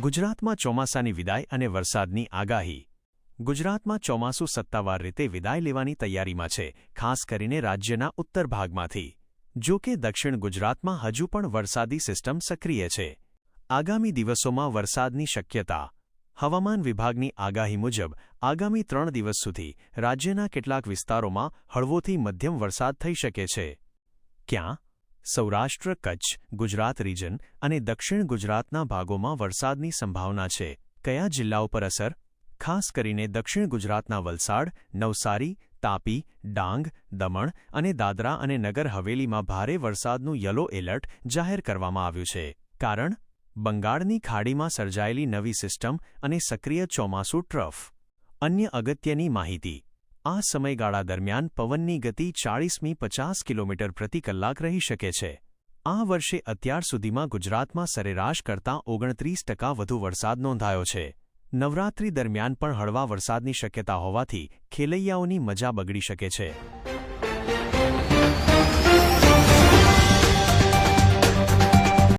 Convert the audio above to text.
ગુજરાતમાં ચોમાસાની વિદાય અને વરસાદની આગાહી. ગુજરાતમાં ચોમાસું સત્તાવાર રીતે વિદાય લેવાની તૈયારીમાં છે, ખાસ કરીને રાજ્યના ઉત્તર ભાગમાંથી. જો કે દક્ષિણ ગુજરાતમાં હજુ પણ વરસાદી સિસ્ટમ સક્રિય છે. આગામી દિવસોમાં વરસાદની શક્યતા. હવામાન વિભાગની આગાહી મુજબ, આગામી ત્રણ દિવસ સુધી રાજ્યના કેટલાક વિસ્તારોમાં હળવોથી મધ્યમ વરસાદ થઈ શકે છે. ક્યાં? સૌરાષ્ટ્ર, કચ્છ, ગુજરાત રીજન અને દક્ષિણ ગુજરાતના ભાગોમાં વરસાદની સંભાવના છે. કયા જિલ્લાઓ પર અસર? ખાસ કરીને દક્ષિણ ગુજરાતના વલસાડ, નવસારી, તાપી, ડાંગ, દમણ અને દાદરા અને નગર હવેલીમાં ભારે વરસાદનું યલો એલર્ટ જાહેર કરવામાં આવ્યું છે. કારણ? બંગાળની ખાડીમાં સર્જાયેલી નવી સિસ્ટમ અને સક્રિય ચોમાસું ટ્રફ. અન્ય અગત્યની માહિતી. આ સમયગાળા દરમિયાન પવનની ગતિ ચાળીસમી પચાસ કિલોમીટર પ્રતિ કલાક રહી શકે છે. આ વર્ષે અત્યાર સુધીમાં ગુજરાતમાં સરેરાશ કરતાં ઓગણત્રીસ ટકા વધુ વરસાદ નોંધાયો છે. નવરાત્રી દરમિયાન પણ હળવા વરસાદની શક્યતા હોવાથી ખેલૈયાઓની મજા બગડી શકે છે.